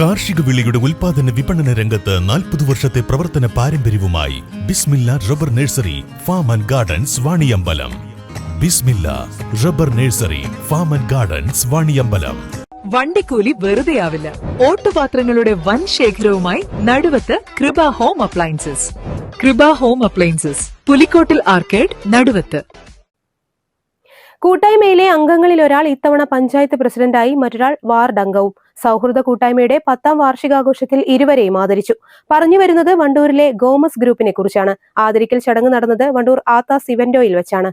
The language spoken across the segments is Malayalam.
കാർഷിക വിളിയുടെ ഉൽപാദന വിപണന രംഗത്ത് നാൽപ്പത് വർഷത്തെ പ്രവർത്തന പാരമ്പര്യവുമായി Bismilla rubber nursery farm and gardens Vaniyambalam. Bismilla rubber nursery farm and gardens Vaniyambalam. വണ്ടിക്കൂലി വെറുതെയാവില്ല ഓട്ടുപാത്രങ്ങളുടെ വൻ ശേഖരവുമായി Naduvath Kripa home appliances. Kripa home appliances Pulikkottil arcade Naduvath. കൂട്ടായ്മയിലെ അംഗങ്ങളിൽ ഒരാൾ ഇത്തവണ പഞ്ചായത്ത് പ്രസിഡന്റായി മറ്റൊരാൾ വാർഡ് അംഗവും സൗഹൃദ കൂട്ടായ്മയുടെ പത്താം വാർഷികാഘോഷത്തിൽ ഇരുവരെയും ആദരിച്ചു. പറഞ്ഞു വരുന്നത് വണ്ടൂരിലെ ഗോമസ് ഗ്രൂപ്പിനെ കുറിച്ചാണ്. ആദരിക്കൽ ചടങ്ങ് നടന്നത് വണ്ടൂർ ആത്താസ് ഇവന്റോയിൽ വെച്ചാണ്.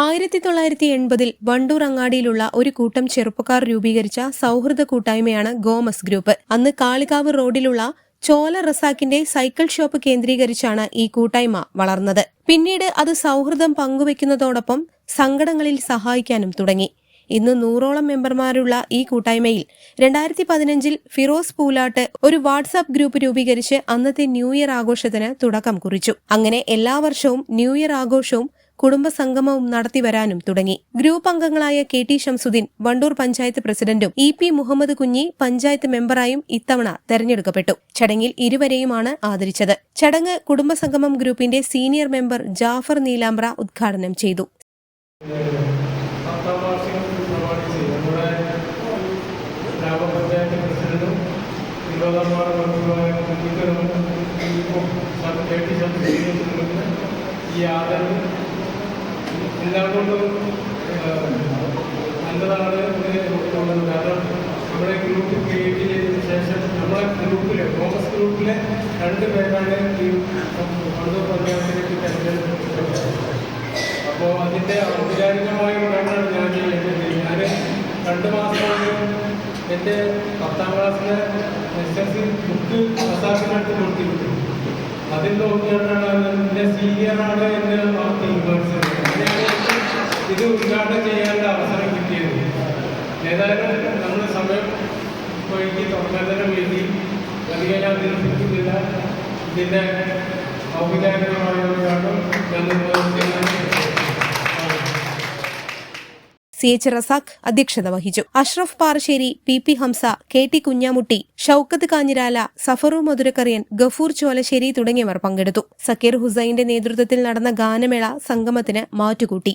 ആയിരത്തി തൊള്ളായിരത്തി എൺപതിൽ വണ്ടൂർ അങ്ങാടിയിലുള്ള ഒരു കൂട്ടം ചെറുപ്പക്കാർ രൂപീകരിച്ച സൗഹൃദ കൂട്ടായ്മയാണ് ഗോമസ് ഗ്രൂപ്പ്. അന്ന് കാളികാവ് റോഡിലുള്ള ചോല റസാക്കിന്റെ സൈക്കിൾ ഷോപ്പ് കേന്ദ്രീകരിച്ചാണ് ഈ കൂട്ടായ്മ വളർന്നത്. പിന്നീട് അത് സൗഹൃദം പങ്കുവെക്കുന്നതോടൊപ്പം സങ്കടങ്ങളിൽ സഹായിക്കാനും തുടങ്ങി. ഇന്ന് നൂറോളം മെമ്പർമാരുള്ള ഈ കൂട്ടായ്മയിൽ രണ്ടായിരത്തി പതിനഞ്ചിൽ ഫിറോസ് പൂലാട്ട് ഒരു വാട്സാപ്പ് ഗ്രൂപ്പ് രൂപീകരിച്ച് അന്നത്തെ ന്യൂ ഇയർ ആഘോഷത്തിന് തുടക്കം കുറിച്ചു. അങ്ങനെ എല്ലാ വർഷവും ന്യൂ ഇയർ ആഘോഷവും കുടുംബസംഗമവും നടത്തിവരാനും തുടങ്ങി. ഗ്രൂപ്പ് അംഗങ്ങളായ കെ ടി ഷംസുദ്ദീൻ വണ്ടൂർ പഞ്ചായത്ത് പ്രസിഡന്റും ഇ പി മുഹമ്മദ് കുഞ്ഞി പഞ്ചായത്ത് മെമ്പറായും ഇത്തവണ തെരഞ്ഞെടുക്കപ്പെട്ടു. ചടങ്ങിൽ ഇരുവരെയുമാണ് ആദരിച്ചത്. ചടങ്ങ് കുടുംബസംഗമം ഗ്രൂപ്പിന്റെ സീനിയർ മെമ്പർ ജാഫർ നീലാംബ്ര ഉദ്ഘാടനം ചെയ്തു. ഈ ആദരവ് എല്ലാം കൊണ്ടും നല്ലതാണ് തോന്നുന്നത് കാരണം നമ്മുടെ ഗ്രൂപ്പ് ക്രിയേറ്റ് ചെയ്തതിന് ശേഷം നമ്മുടെ ഗ്രൂപ്പിലെ കോമസ് ഗ്രൂപ്പിലെ രണ്ട് പേരാണ് ഈ വണ്ടൂർ പഞ്ചായത്തിലേക്ക് തെരഞ്ഞെടുക്കപ്പെട്ടത്. അപ്പോൾ അതിന്റെ ഔപചാരികമായ ഉടനാണ് ഞാൻ ചെയ്യേണ്ടത് ഞാൻ രണ്ട് മാസമാണ് എന്റെ പത്താം ക്ലാസ്സിലെ എസ് എസ് സി ബുക്ക് റസാഖിനടുത്ത് കൊടുത്തിരുന്നത് അതിൽ നോക്കിയാണ് എന്റെ സീനിയറാണ് ആ തീരുമാനിച്ചത് ഇത് ഉദ്ഘാടനം ചെയ്യാനുള്ള അവസരം കിട്ടിയത്. ഏതായാലും നമ്മൾ സമയം വൈകി തുടങ്ങാൻ വേണ്ടി വലിയ ദീർഘിക്കുന്നില്ല ഇതിന്റെ ഔപചാരികമായ ഉദ്ഘാടനം സി എച്ച് റസാഖ് അധ്യക്ഷത വഹിച്ചു. Ashraf Parassery P P Hamsa K T Kunjamutty Shoukath Kanjirala Safaru Madhurakkariyan Gafoor Cholassery തുടങ്ങിയവർ പങ്കെടുത്തു. സക്കീർ ഹുസൈന്റെ നേതൃത്വത്തിൽ നടന്ന ഗാനമേള സംഗമത്തിന് മാറ്റുകൂട്ടി.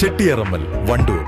Chettiyarammal Wandoor.